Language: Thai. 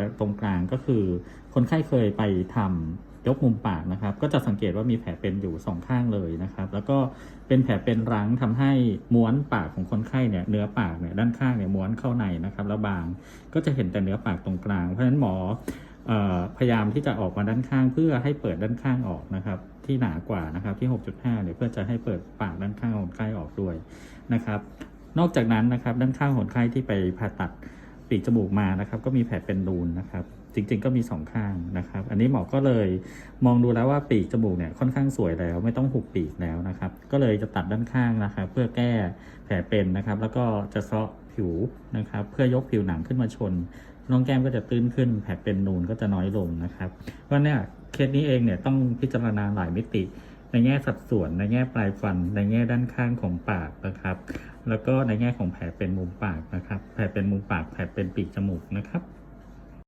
ว่าตรงกลางก็คือ คนไข้เคยไปทำยกมุมปากนะครับ ก็จะสังเกตว่ามีแผลเป็นอยู่สองข้างเลยนะครับ แล้วก็เป็นแผลเป็นรั้งทำให้ม้วนปากของคนไข้เนี่ยเนื้อปากเนี่ยด้านข้างเนี่ยม้วนเข้าในนะครับแล้วบางก็จะเห็นแต่เนื้อปากตรงกลาง เพราะฉะนั้นหมอเอ่อพยายามที่จะออกมาด้านข้างเพื่อให้เปิดด้านข้างออกนะครับ ที่หนากว่านะครับที่ 6.5เนี่ยเพื่อจะให้เปิดปากด้านข้างของคนไข้ออกด้วยนะครับ นอกจากนั้นนะครับด้านข้างคนไข้ที่ไปผ่าตัด ปีกจมูกมานะครับ ก็มีแผลเป็นรูนนะครับ จริง ๆ ก็มีสองข้างนะครับ อันนี้หมอก็เลยมองดูแล้วว่าปีกจมูกเนี่ยค่อนข้างสวยแล้ว ไม่ต้องหุบปีกแล้วนะครับ ก็เลยจะตัดด้านข้างนะครับ เพื่อแก้แผลเป็นนะครับ แล้วก็จะเซาะผิวนะครับ เพื่อยกผิวหนังขึ้นมาชนน้องแก้มก็จะตื้นขึ้น แผลเป็นนูนก็จะน้อยลงนะครับ เพราะเนี่ยเคสนี้เองเนี่ยต้องพิจารณาหลายมิติ ในแง่สัดส่วน ในแง่ปลายฟัน ในแง่ด้านข้างของปากนะครับ แล้วก็ในแง่ของแผลเป็นมุมปากนะครับ แผลเป็นมุมปาก แผลเป็นปีกจมูกนะครับ